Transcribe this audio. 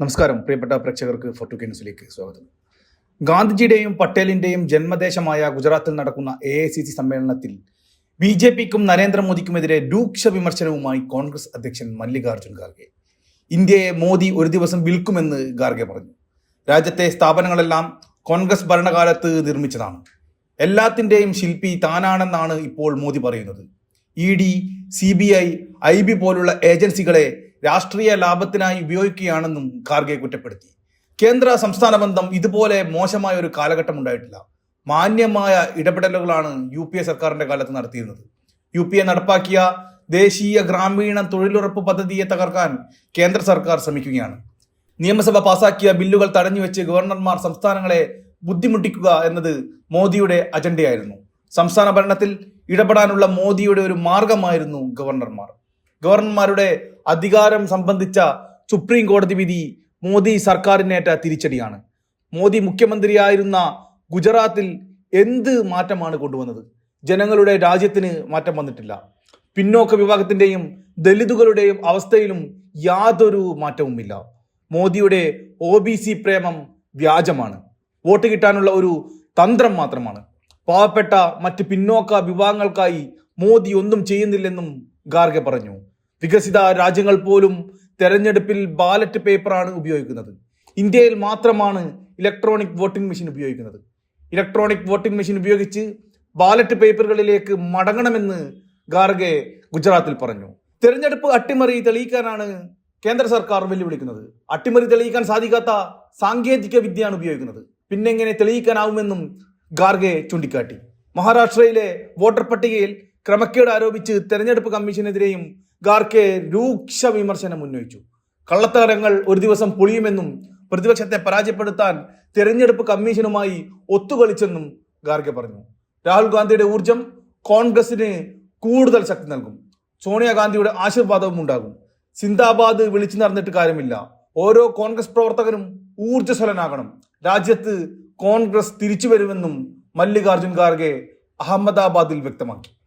നമസ്കാരം. പ്രിയപ്പെട്ട പ്രേക്ഷകർക്ക് ഫോർട്ടു കെ ന്യൂസിലേക്ക് സ്വാഗതം. ഗാന്ധിജിയുടെയും പട്ടേലിന്റെയും ജന്മദേശമായ ഗുജറാത്തിൽ നടക്കുന്ന എ ഐ സി സി സമ്മേളനത്തിൽ ബി ജെ പിക്കും നരേന്ദ്രമോദിക്കുമെതിരെ രൂക്ഷ വിമർശനവുമായി കോൺഗ്രസ് അധ്യക്ഷൻ മല്ലികാർജുൻ ഖാർഗെ. ഇന്ത്യയെ മോദി ഒരു ദിവസം വിൽക്കുമെന്ന് ഖാർഗെ പറഞ്ഞു. രാജ്യത്തെ സ്ഥാപനങ്ങളെല്ലാം കോൺഗ്രസ് ഭരണകാലത്ത് നിർമ്മിച്ചതാണ്. എല്ലാത്തിന്റെയും ശില്പി താനാണെന്നാണ് ഇപ്പോൾ മോദി പറയുന്നത്. E D C B I I B പോലുള്ള ഏജൻസികളെ രാഷ്ട്രീയ ലാഭത്തിനായി ഉപയോഗിക്കുകയാണെന്നും ഖാർഗെ കുറ്റപ്പെടുത്തി. കേന്ദ്ര സംസ്ഥാന ബന്ധം ഇതുപോലെ മോശമായ ഒരു കാലഘട്ടം ഉണ്ടായിട്ടില്ല. മാന്യമായ ഇടപെടലുകളാണ് യു പി എ സർക്കാരിന്റെ കാലത്ത് നടത്തിയിരുന്നത്. യു പി എ നടപ്പാക്കിയ ദേശീയ ഗ്രാമീണ തൊഴിലുറപ്പ് പദ്ധതിയെ തകർക്കാൻ കേന്ദ്ര സർക്കാർ ശ്രമിക്കുകയാണ്. നിയമസഭ പാസാക്കിയ ബില്ലുകൾ തടഞ്ഞുവെച്ച് ഗവർണർമാർ സംസ്ഥാനങ്ങളെ ബുദ്ധിമുട്ടിക്കുക എന്നത് മോദിയുടെ അജണ്ടയായിരുന്നു. സംസ്ഥാന ഭരണത്തിൽ ഇടപെടാനുള്ള മോദിയുടെ ഒരു മാർഗമായിരുന്നു ഗവർണർമാർ. ഗവർണർമാരുടെ അധികാരം സംബന്ധിച്ച സുപ്രീം കോടതി വിധി മോദി സർക്കാരിനേറ്റ തിരിച്ചടിയാണ്. മോദി മുഖ്യമന്ത്രിയായിരുന്ന ഗുജറാത്തിൽ എന്ത് മാറ്റമാണ് കൊണ്ടുവന്നത്? ജനങ്ങളുടെ രാജ്യത്തിന് മാറ്റം വന്നിട്ടില്ല. പിന്നോക്ക വിഭാഗത്തിന്റെയും ദലിതുകളുടെയും അവസ്ഥയിലും യാതൊരു മാറ്റവുമില്ല. മോദിയുടെ ഒ ബി സി പ്രേമം വ്യാജമാണ്. വോട്ട് കിട്ടാനുള്ള ഒരു തന്ത്രം മാത്രമാണ്. പാവപ്പെട്ട മറ്റ് പിന്നോക്ക വിഭാഗങ്ങൾക്കായി മോദി ഒന്നും ചെയ്യുന്നില്ലെന്നും ഗാർഗെ പറഞ്ഞു. വികസിത രാജ്യങ്ങൾ പോലും തെരഞ്ഞെടുപ്പിൽ ബാലറ്റ് പേപ്പറാണ് ഉപയോഗിക്കുന്നത്. ഇന്ത്യയിൽ മാത്രമാണ് ഇലക്ട്രോണിക് വോട്ടിംഗ് മെഷീൻ ഉപയോഗിക്കുന്നത്. ഇലക്ട്രോണിക് വോട്ടിംഗ് മെഷീൻ ഉപയോഗിച്ച് ബാലറ്റ് പേപ്പറുകളിലേക്ക് മടങ്ങണമെന്ന് ഗാർഗെ ഗുജറാത്തിൽ പറഞ്ഞു. തെരഞ്ഞെടുപ്പ് അട്ടിമറി തെളിയിക്കാനാണ് കേന്ദ്ര സർക്കാർ വെല്ലുവിളിക്കുന്നത്. അട്ടിമറി തെളിയിക്കാൻ സാധിക്കാത്ത സാങ്കേതിക വിദ്യയാണ് ഉപയോഗിക്കുന്നത്. പിന്നെങ്ങനെ തെളിയിക്കാനാവുമെന്നും ഗാർഗെ ചൂണ്ടിക്കാട്ടി. മഹാരാഷ്ട്രയിലെ വോട്ടർ പട്ടികയിൽ ക്രമക്കേട് ആരോപിച്ച് തെരഞ്ഞെടുപ്പ് കമ്മീഷനെതിരെയും ഗാർക്കെ രൂക്ഷ വിമർശനം ഉന്നയിച്ചു. കള്ളത്തരങ്ങൾ ഒരു ദിവസം പൊളിയുമെന്നും പ്രതിപക്ഷത്തെ പരാജയപ്പെടുത്താൻ തെരഞ്ഞെടുപ്പ് കമ്മീഷനുമായി ഒത്തുകളിച്ചെന്നും ഗാർഗെ പറഞ്ഞു. രാഹുൽ ഗാന്ധിയുടെ ഊർജം കോൺഗ്രസിന് കൂടുതൽ ശക്തി നൽകും. സോണിയാഗാന്ധിയുടെ ആശീർവാദവും ഉണ്ടാകും. സിന്ദാബാദ് വിളിച്ചു നടന്നിട്ട് കാര്യമില്ല. ഓരോ കോൺഗ്രസ് പ്രവർത്തകനും ഊർജസ്വലനാകണം. രാജ്യത്ത് കോൺഗ്രസ് തിരിച്ചു വരുമെന്നും മല്ലികാർജുൻ ഖാർഗെ അഹമ്മദാബാദിൽ വ്യക്തമാക്കി.